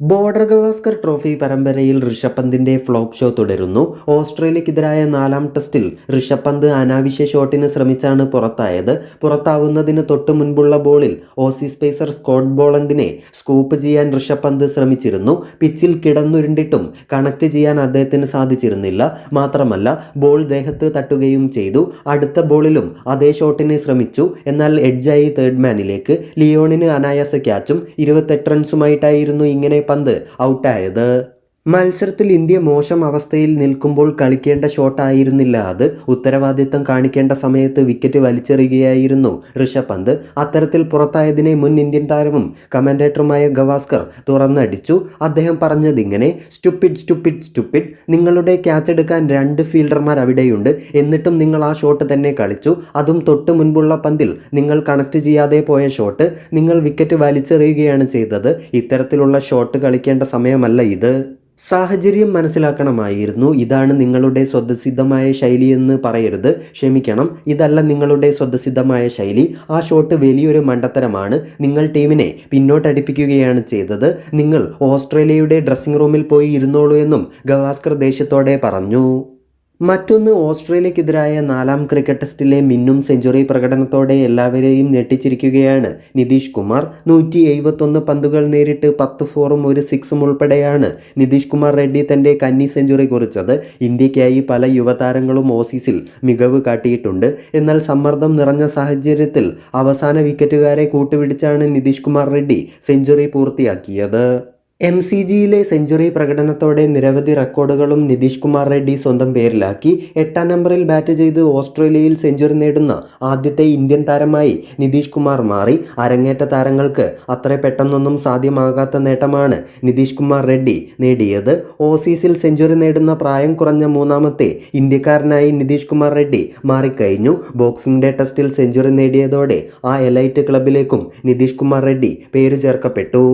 Border Gavaskar trophy പരമ്പരയിൽ ഋഷഭ് പന്തിന്റെ flop show തുടരുന്നു. ഓസ്ട്രേലിയക്കെതിരായ നാലാം ടെസ്റ്റിൽ ഋഷഭ് പന്ത് അനാവശ്യ ഷോട്ടിന് ശ്രമിച്ചാണ് പുറത്തായത്. പുറത്താവുന്നതിന് തൊട്ടു മുൻപുള്ള ബോളിൽ ഓസീസ് പേസർ സ്കോട്ട് ബോളണ്ടിനെ സ്കൂപ്പ് ചെയ്യാൻ ഋഷഭ് പന്ത് ശ്രമിച്ചിരുന്നു. പിച്ചിൽ കിടന്നുരുണ്ടിട്ടും കണക്ട് ചെയ്യാൻ അദ്ദേഹത്തിന് സാധിച്ചിരുന്നില്ല. മാത്രമല്ല ബോൾ ദേഹത്ത് തട്ടുകയും ചെയ്തു. അടുത്ത ബോളിലും അതേ ഷോട്ടിനെ ശ്രമിച്ചു. എന്നാൽ എഡ്ജായി തേർഡ് മാനിലേക്ക് ലിയോണിന് അനായാസ ക്യാച്ചും ഇരുപത്തെട്ട് റൺസുമായിട്ടായിരുന്നു ഇങ്ങനെ പന്ത് ഔട്ടായത് മത്സരത്തിൽ ഇന്ത്യ മോശം അവസ്ഥയിൽ നിൽക്കുമ്പോൾ കളിക്കേണ്ട ഷോട്ടായിരുന്നില്ല അത് ഉത്തരവാദിത്തം കാണിക്കേണ്ട സമയത്ത് വിക്കറ്റ് വലിച്ചെറിയുകയായിരുന്നു ഋഷഭ് പന്ത്. അത്തരത്തിൽ പുറത്തായതിനെ മുൻ ഇന്ത്യൻ താരവും കമന്റേറ്ററുമായ ഗവാസ്കർ തുറന്നടിച്ചു. അദ്ദേഹം പറഞ്ഞതിങ്ങനെ സ്റ്റുപ്പിഡ് സ്റ്റുപ്പിഡ് സ്റ്റുപ്പിഡ് നിങ്ങളുടെ ക്യാച്ച് എടുക്കാൻ രണ്ട് ഫീൽഡർമാർ അവിടെയുണ്ട്. എന്നിട്ടും നിങ്ങൾ ആ ഷോട്ട് തന്നെ കളിച്ചു. അതും തൊട്ട് മുൻപുള്ള പന്തിൽ നിങ്ങൾ കണക്ട് ചെയ്യാതെ പോയ ഷോട്ട് നിങ്ങൾ വിക്കറ്റ് വലിച്ചെറിയുകയാണ് ചെയ്തത്. ഇത്തരത്തിലുള്ള ഷോട്ട് കളിക്കേണ്ട സമയമല്ല ഇത്. സാഹചര്യം മനസ്സിലാക്കണമായിരുന്നു. ഇതാണ് നിങ്ങളുടെ സ്വതസിദ്ധമായ ശൈലിയെന്ന് പറയരുത്. ക്ഷമിക്കണം. ഇതല്ല നിങ്ങളുടെ സ്വതസിദ്ധമായ ശൈലി. ആ ഷോട്ട് വലിയൊരു മണ്ടത്തരമാണ്. നിങ്ങൾ ടീമിനെ പിന്നോട്ടടിപ്പിക്കുകയാണ് ചെയ്തത്. നിങ്ങൾ ഓസ്ട്രേലിയയുടെ ഡ്രസ്സിംഗ് റൂമിൽ പോയി ഇരുന്നോളൂ എന്നും ഗവാസ്കർ ദേഷ്യത്തോടെ പറഞ്ഞു. മറ്റൊന്ന് ഓസ്ട്രേലിയക്കെതിരായ നാലാം ക്രിക്കറ്റ് ടെസ്റ്റിലെ മിന്നും സെഞ്ചുറി പ്രകടനത്തോടെ എല്ലാവരെയും ഞെട്ടിച്ചിരിക്കുകയാണ്. നിതീഷ് കുമാർ നൂറ്റി എഴുപത്തൊന്ന് പന്തുകൾ നേരിട്ട് പത്ത് ഫോറും ഒരു സിക്സും ഉൾപ്പെടെയാണ്. നിതീഷ് കുമാർ റെഡ്ഡി തന്റെ കന്നി സെഞ്ചുറി കുറിച്ചത് ഇന്ത്യക്കായി പല യുവതാരങ്ങളും ഓസീസിൽ മികവ് കാട്ടിയിട്ടുണ്ട്. എന്നാൽ സമ്മർദ്ദം നിറഞ്ഞ സാഹചര്യത്തിൽ അവസാന വിക്കറ്റുകാരെ കൂട്ടുപിടിച്ചാണ് നിതീഷ് കുമാർ റെഡ്ഡി സെഞ്ചുറി പൂർത്തിയാക്കിയത്. എം സി ജിയിലെ സെഞ്ചുറി പ്രകടനത്തോടെ നിരവധി റെക്കോർഡുകളും നിതീഷ് കുമാർ റെഡ്ഡി സ്വന്തം പേരിലാക്കി. എട്ടാം നമ്പറിൽ ബാറ്റ് ചെയ്ത് ഓസ്ട്രേലിയയിൽ സെഞ്ചുറി നേടുന്ന ആദ്യത്തെ ഇന്ത്യൻ താരമായി നിതീഷ് കുമാർ മാറി. അരങ്ങേറ്റ താരങ്ങൾക്ക് അത്ര പെട്ടെന്നൊന്നും സാധ്യമാകാത്ത നേട്ടമാണ് നിതീഷ് കുമാർ റെഡ്ഡി നേടിയത്. ഓസീസിൽ സെഞ്ചുറി നേടുന്ന പ്രായം കുറഞ്ഞ മൂന്നാമത്തെ ഇന്ത്യക്കാരനായി നിതീഷ് കുമാർ റെഡ്ഡി മാറിക്കഴിഞ്ഞു. ബോക്സിംഗ് ഡേ ടെസ്റ്റിൽ സെഞ്ചുറി നേടിയതോടെ ആ എലൈറ്റ് ക്ലബിലേക്കും നിതീഷ് കുമാർ റെഡ്ഡി പേര് ചേർക്കപ്പെട്ടു.